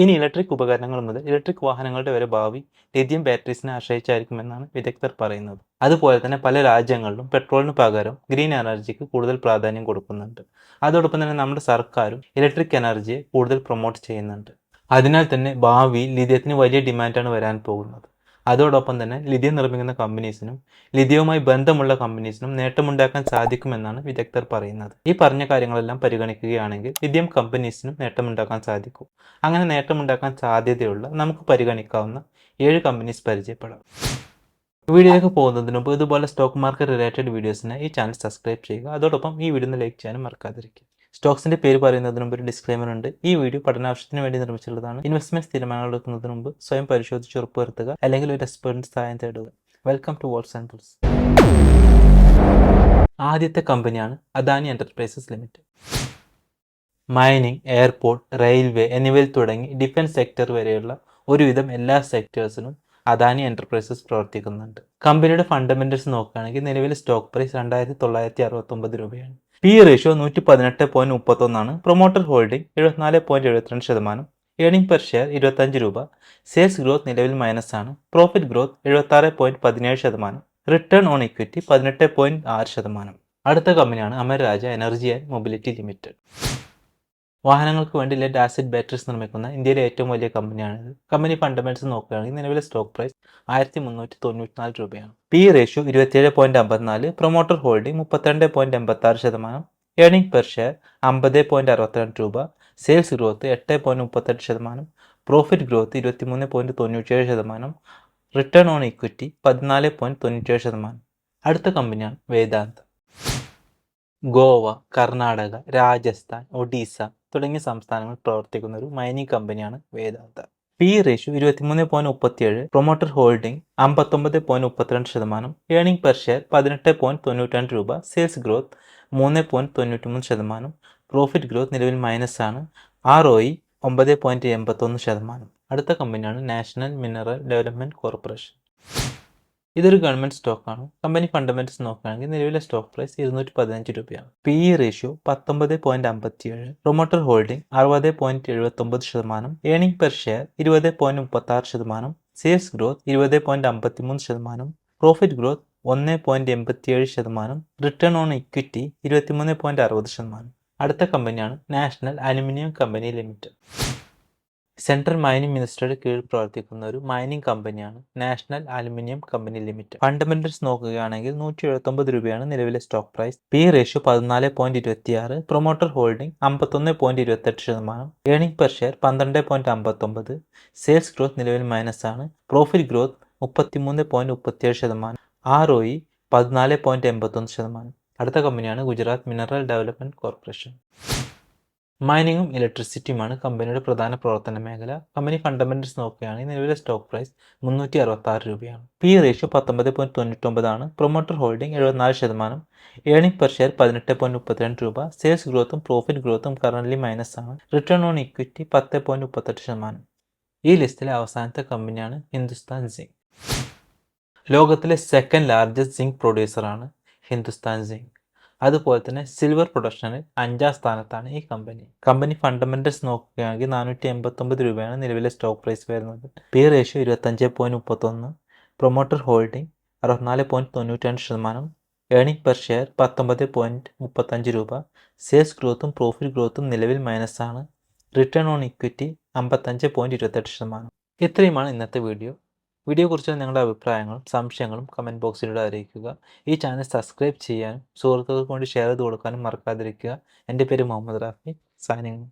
ഇനി ഇലക്ട്രിക് ഉപകരണങ്ങൾ മുതൽ ഇലക്ട്രിക് വാഹനങ്ങളുടെ വരെ ഭാവി ലിഥിയം ബാറ്ററീസിനെ ആശ്രയിച്ചായിരിക്കുമെന്നാണ് വിദഗ്ധർ പറയുന്നത്. അതുപോലെ തന്നെ പല രാജ്യങ്ങളിലും പെട്രോളിന് പകരം ഗ്രീൻ എനർജിക്ക് കൂടുതൽ പ്രാധാന്യം കൊടുക്കുന്നുണ്ട്. അതോടൊപ്പം തന്നെ നമ്മുടെ സർക്കാരും ഇലക്ട്രിക് എനർജിയെ കൂടുതൽ പ്രൊമോട്ട് ചെയ്യുന്നുണ്ട്. അതിനാൽ തന്നെ ഭാവിയിൽ ലിഥിയത്തിന് വലിയ ഡിമാൻഡാണ് വരാൻ പോകുന്നത്. അതോടൊപ്പം തന്നെ ലിഥിയം നിർമ്മിക്കുന്ന കമ്പനീസിനും ലിഥിയവുമായി ബന്ധമുള്ള കമ്പനീസിനും നേട്ടമുണ്ടാക്കാൻ സാധിക്കുമെന്നാണ് വിദഗ്ധർ പറയുന്നത്. ഈ പറഞ്ഞ കാര്യങ്ങളെല്ലാം പരിഗണിക്കുകയാണെങ്കിൽ ലിഥിയം കമ്പനീസിനും നേട്ടമുണ്ടാക്കാൻ സാധിക്കും. അങ്ങനെ നേട്ടമുണ്ടാക്കാൻ സാധ്യതയുള്ള നമുക്ക് പരിഗണിക്കാവുന്ന ഏഴ് കമ്പനീസ് പരിചയപ്പെടാം. വീഡിയോയിലേക്ക് പോകുന്നതിന് മുമ്പ് ഇതുപോലെ സ്റ്റോക്ക് മാർക്കറ്റ് റിലേറ്റഡ് വീഡിയോസിന് ഈ ചാനൽ സബ്സ്ക്രൈബ് ചെയ്യുക. അതോടൊപ്പം ഈ വീഡിയോ ലൈക്ക് ചെയ്യാനും മറക്കാതിരിക്കുക. സ്റ്റോക്സിന്റെ പേര് പറയുന്നതിന് മുമ്പ് ഒരു ഡിസ്ക്ലൈമർ ഉണ്ട്. ഈ വീഡിയോ പഠനാവശ്യത്തിന് വേണ്ടി നിർമ്മിച്ചുള്ളതാണ് ഇൻവെസ്റ്റ്മെന്റ് തീരുമാനങ്ങൾ എടുക്കുന്നതിന് മുമ്പ് സ്വയം പരിശോധിച്ച് ഉറപ്പുവരുത്തുക അല്ലെങ്കിൽ ഒരു എക്സ്പെർട്ടിന്റെ സഹായം തേടുക. Welcome to walls and tools ആദ്യത്തെ കമ്പനിയാണ് Adani enterprises limited mining airport railway എന്നിവയിൽ തുടങ്ങി ഡിഫൻസ് സെക്ടർ വരെയുള്ള ഒരുവിധം എല്ലാ സെക്ടേഴ്സിനും അദാനി എന്റർപ്രൈസസ് പ്രവർത്തിക്കുന്നുണ്ട്. കമ്പനിയുടെ ഫണ്ടമെന്റൽസ് നോക്കുകയാണെങ്കിൽ നിലവിലെ സ്റ്റോക്ക് പ്രൈസ് രണ്ടായിരത്തി തൊള്ളായിരത്തി അറുപത്തൊമ്പത് രൂപയാണ്. പി റേഷ്യോ നൂറ്റി പതിനെട്ട് പോയിന്റ് മുപ്പത്തൊന്നാണ്. പ്രൊമോട്ടർ ഹോൾഡിംഗ് എഴുപത്തിനാല് പോയിന്റ് എഴുപത്തിരണ്ട് ശതമാനം. ഏണിംഗ് പെർ ഷെയർ ഇരുപത്തഞ്ച് രൂപ. സെയിൽസ് ഗ്രോത്ത് നിലവിൽ മൈനസ് ആണ് പ്രോഫിറ്റ് ഗ്രോത്ത് എഴുപത്താറ് പോയിന്റ് പതിനേഴ് ശതമാനം. റിട്ടേൺ ഓൺ ഇക്വിറ്റി പതിനെട്ട് പോയിന്റ് ആറ് ശതമാനം. അടുത്ത കമ്പനിയാണ് Amara Raja energy and mobility limited വാഹനങ്ങൾക്ക് വേണ്ടി ലെഡ് ആസിഡ് ബാറ്ററീസ് നിർമ്മിക്കുന്ന ഇന്ത്യയിലെ ഏറ്റവും വലിയ കമ്പനിയാണിത് കമ്പനി ഫണ്ടമെന്റ്സ് നോക്കുകയാണെങ്കിൽ നിലവിലെ സ്റ്റോക്ക് പ്രൈസ് ആയിരത്തി മുന്നൂറ്റി തൊണ്ണൂറ്റിനാല് രൂപയാണ് പി റേഷ്യോ ഇരുപത്തിയേഴ് പോയിന്റ് അമ്പത്തിനാല് പ്രൊമോട്ടർ ഹോൾഡിംഗ് മുപ്പത്തിരണ്ട് പോയിന്റ് എൺപത്തി ആറ് ശതമാനം ഏണിംഗ് പെർ ഷെയർ അമ്പത് പോയിന്റ് അറുപത്തിരണ്ട് രൂപ സെയിൽസ് ഗ്രോത്ത് എട്ട് പോയിന്റ് മുപ്പത്തെട്ട് ശതമാനം പ്രോഫിറ്റ് ഗ്രോത്ത് ഇരുപത്തിമൂന്ന് പോയിന്റ് തൊണ്ണൂറ്റേഴ് ശതമാനം റിട്ടേൺ ഓൺ ഇക്വിറ്റി പതിനാല് പോയിന്റ് തൊണ്ണൂറ്റേഴ് ശതമാനം. അടുത്ത കമ്പനിയാണ് വേദാന്ത. ഗോവ കർണാടക രാജസ്ഥാൻ ഒഡീസ തുടങ്ങിയ സംസ്ഥാനങ്ങളിൽ പ്രവർത്തിക്കുന്ന ഒരു മൈനിങ് കമ്പനിയാണ് വേദാന്ത. പി റേഷ്യോ ഇരുപത്തിമൂന്ന് പോയിന്റ് മുപ്പത്തിയേഴ് പ്രൊമോട്ടർ ഹോൾഡിംഗ് അമ്പത്തൊമ്പത് പോയിന്റ് മുപ്പത്തിരണ്ട് ശതമാനം ഏണിംഗ് പെർ ഷെയർ പതിനെട്ട് പോയിന്റ് തൊണ്ണൂറ്റി രൂപ സെയിൽസ് ഗ്രോത്ത് മൂന്ന് പോയിന്റ് തൊണ്ണൂറ്റിമൂന്ന് ശതമാനം പ്രോഫിറ്റ് ഗ്രോത്ത് നിലവിൽ മൈനസ് ആണ് ആർ ഒ ഇ ഒമ്പത് പോയിന്റ് എൺപത്തൊന്ന് ശതമാനം. അടുത്ത കമ്പനിയാണ് നാഷണൽ മിനറൽ ഡെവലപ്മെന്റ് കോർപ്പറേഷൻ ഇതൊരു ഗവൺമെന്റ് സ്റ്റോക്കാണ്. കമ്പനി ഫണ്ടമെന്റ്സ് നോക്കുകയാണെങ്കിൽ നിലവിലെ സ്റ്റോക്ക് പ്രൈസ് ഇരുന്നൂറ്റി പതിനഞ്ച് രൂപയാണ്. പി ഇ റേഷ്യോ പത്തൊമ്പത് പോയിന്റ് അമ്പത്തി ഏഴ് പ്രൊമോട്ടർ ഹോൾഡിംഗ് അറുപത് പോയിന്റ് എഴുപത്തി ഒമ്പത് ശതമാനം ഏണിംഗ് പെർ ഷെയർ ഇരുപത് പോയിന്റ് മുപ്പത്തി ആറ് ശതമാനം സെയിൽസ് ഗ്രോത്ത് ഇരുപത് പോയിന്റ് അമ്പത്തി മൂന്ന് ശതമാനം പ്രോഫിറ്റ് ഗ്രോത്ത് ഒന്ന് പോയിന്റ് എൺപത്തി ഏഴ് ശതമാനം റിട്ടേൺ ഓൺ ഇക്വിറ്റി ഇരുപത്തിമൂന്ന് പോയിന്റ് അറുപത് ശതമാനം. അടുത്ത കമ്പനിയാണ് national aluminium company limited central mining മിനിസ്റ്ററുടെ കീഴിൽ പ്രവർത്തിക്കുന്ന ഒരു മൈനിങ് കമ്പനിയാണ് national aluminium company limited. Fundamentals നോക്കുകയാണെങ്കിൽ നൂറ്റി എഴുപത്തൊമ്പത് രൂപയാണ് നിലവിലെ സ്റ്റോക്ക് പ്രൈസ്. പി റേഷ്യോ പതിനാല് പോയിന്റ് ഇരുപത്തിയാറ് പ്രൊമോട്ടർ ഹോൾഡിംഗ് അമ്പത്തൊന്ന് പോയിന്റ് ഇരുപത്തെട്ട് ശതമാനം. ഏണിംഗ് പെർ ഷെയർ പന്ത്രണ്ട് പോയിന്റ് അമ്പത്തൊമ്പത്. സെയിൽസ് ഗ്രോത്ത് നിലവിൽ മൈനസ് ആണ് പ്രോഫിറ്റ് ഗ്രോത്ത് മുപ്പത്തിമൂന്ന് പോയിന്റ് മുപ്പത്തിയേഴ് ശതമാനം. ആർ ഒ ഇ പതിനാല് പോയിന്റ് എൺപത്തൊന്ന് ശതമാനം. അടുത്ത കമ്പനിയാണ് ഗുജറാത്ത് മിനറൽ ഡെവലപ്മെന്റ് കോർപ്പറേഷൻ. മൈനിങ്ങും ഇലക്ട്രിസിറ്റിയുമാണ് കമ്പനിയുടെ പ്രധാന പ്രവർത്തന മേഖല. കമ്പനി ഫണ്ടമെന്റൽസ് നോക്കുകയാണെങ്കിൽ നിലവിലെ സ്റ്റോക്ക് പ്രൈസ് മുന്നൂറ്റി അറുപത്തി ആറ് രൂപയാണ്. പി റേഷ്യോ പത്തൊമ്പത് പോയിന്റ് തൊണ്ണൂറ്റൊമ്പതാണ് പ്രൊമോട്ടർ ഹോൾഡിംഗ് എഴുപത്തിനാല് ശതമാനം. ഏണിംഗ് പെർ ഷെയർ പതിനെട്ട് പോയിന്റ് മുപ്പത്തിരണ്ട് രൂപ. സെയിൽസ് ഗ്രോത്തും പ്രോഫിറ്റ് ഗ്രോത്തും കറന്റ്ലി മൈനസ് ആണ്. റിട്ടേൺ ഓൺ ഇക്വിറ്റി പത്ത് പോയിന്റ് മുപ്പത്തെട്ട് ശതമാനം. ഈ ലിസ്റ്റിലെ അവസാനത്തെ കമ്പനിയാണ് ഹിന്ദുസ്ഥാൻ സിങ്ക് ലോകത്തിലെ സെക്കൻഡ് ലാർജസ്റ്റ് സിങ്ക് പ്രൊഡ്യൂസറാണ് ഹിന്ദുസ്ഥാൻ സിങ്ക് അതുപോലെ തന്നെ സിൽവർ പ്രൊഡക്ഷനിൽ അഞ്ചാം സ്ഥാനത്താണ് ഈ കമ്പനി കമ്പനി ഫണ്ടമെന്റൽസ് നോക്കുകയാണെങ്കിൽ നാനൂറ്റി എൺപത്തൊമ്പത് രൂപയാണ് നിലവിലെ സ്റ്റോക്ക് പ്രൈസ് വരുന്നത്. പി റേഷ്യോ ഇരുപത്തഞ്ച് പോയിന്റ് മുപ്പത്തൊന്ന് പ്രൊമോട്ടർ ഹോൾഡിംഗ് അറുപത്തിനാല് പോയിന്റ് തൊണ്ണൂറ്റി ശതമാനം ഏണിംഗ് പെർ ഷെയർ പത്തൊമ്പത് പോയിന്റ് മുപ്പത്തഞ്ച് രൂപ സെയിൽസ് ഗ്രോത്തും പ്രോഫിറ്റ് ഗ്രോത്തും നിലവിൽ മൈനസ് ആണ്. റിട്ടേൺ ഓൺ ഇക്വിറ്റി അമ്പത്തഞ്ച് പോയിന്റ് ഇരുപത്തെട്ട് ശതമാനം. ഇത്രയുമാണ് ഇന്നത്തെ വീഡിയോ വീഡിയോയെക്കുറിച്ച് നിങ്ങളുടെ അഭിപ്രായങ്ങളും സംശയങ്ങളും കമന്റ് ബോക്സിലൂടെ അറിയിക്കുക ഈ ചാനൽ സബ്സ്ക്രൈബ് ചെയ്യാനും സുഹൃത്തുക്കൾക്ക് വേണ്ടി ഷെയർ ചെയ്ത് കൊടുക്കാനും മറക്കാതിരിക്കുക. എന്റെ പേര് മുഹമ്മദ് റാഫി. സൈനിങ്